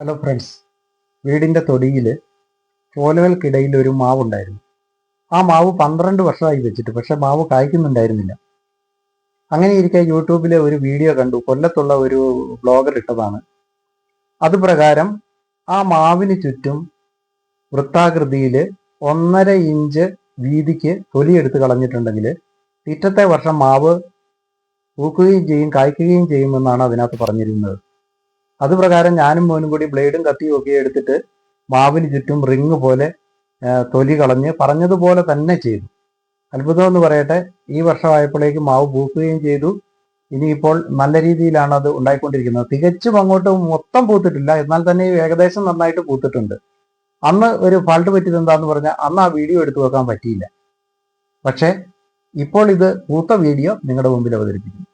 Hello friends വീടിന്റെ തൊടിയിൽ ചോലകൾക്കിടയിൽ ഒരു മാവുണ്ടായിരുന്നു. ആ മാവ് പന്ത്രണ്ട് വർഷമായി വെച്ചിട്ട് പക്ഷെ മാവ് കായ്ക്കുന്നുണ്ടായിരുന്നില്ല. അങ്ങനെ ഇരിക്കെ യൂട്യൂബിലെ ഒരു വീഡിയോ കണ്ടു. കൊല്ലത്തുള്ള ഒരു ബ്ലോഗർ ഇട്ടതാണ്. അത് പ്രകാരം ആ മാവിന് ചുറ്റും വൃത്താകൃതിയിൽ ഒന്നര ഇഞ്ച് വീതിക്ക് തൊലിയെടുത്ത് കളഞ്ഞിട്ടുണ്ടെങ്കിൽ പിറ്റത്തെ വർഷം മാവ് പൂക്കുകയും ചെയ്യും കായ്ക്കുകയും ചെയ്യുമെന്നാണ് അതിനകത്ത് പറഞ്ഞിരുന്നത്. അത് പ്രകാരം ഞാനും മോനും കൂടി ബ്ലേഡും കത്തിയും ഒക്കെ എടുത്തിട്ട് മാവിന് ചുറ്റും റിങ് പോലെ തൊലി കളഞ്ഞ് പറഞ്ഞതുപോലെ തന്നെ ചെയ്തു. അത്ഭുതം എന്ന് പറയട്ടെ ഈ വർഷമായപ്പോഴേക്ക് മാവ് പൂക്കുകയും ചെയ്തു. ഇനിയിപ്പോൾ നല്ല രീതിയിലാണ് അത് ഉണ്ടായിക്കൊണ്ടിരിക്കുന്നത്. തികച്ചും അങ്ങോട്ട് മൊത്തം പൂത്തിട്ടില്ല. എന്നാൽ തന്നെ ഏകദേശം നന്നായിട്ട് പൂത്തിട്ടുണ്ട്. അന്ന് ഒരു ഫാൾട്ട് പറ്റിയത് എന്താന്ന് പറഞ്ഞാൽ അന്ന് ആ വീഡിയോ എടുത്തു വെക്കാൻ പറ്റിയില്ല. പക്ഷേ ഇപ്പോൾ ഇത് പൂത്ത വീഡിയോ നിങ്ങളുടെ മുമ്പിൽ അവതരിപ്പിക്കുന്നു.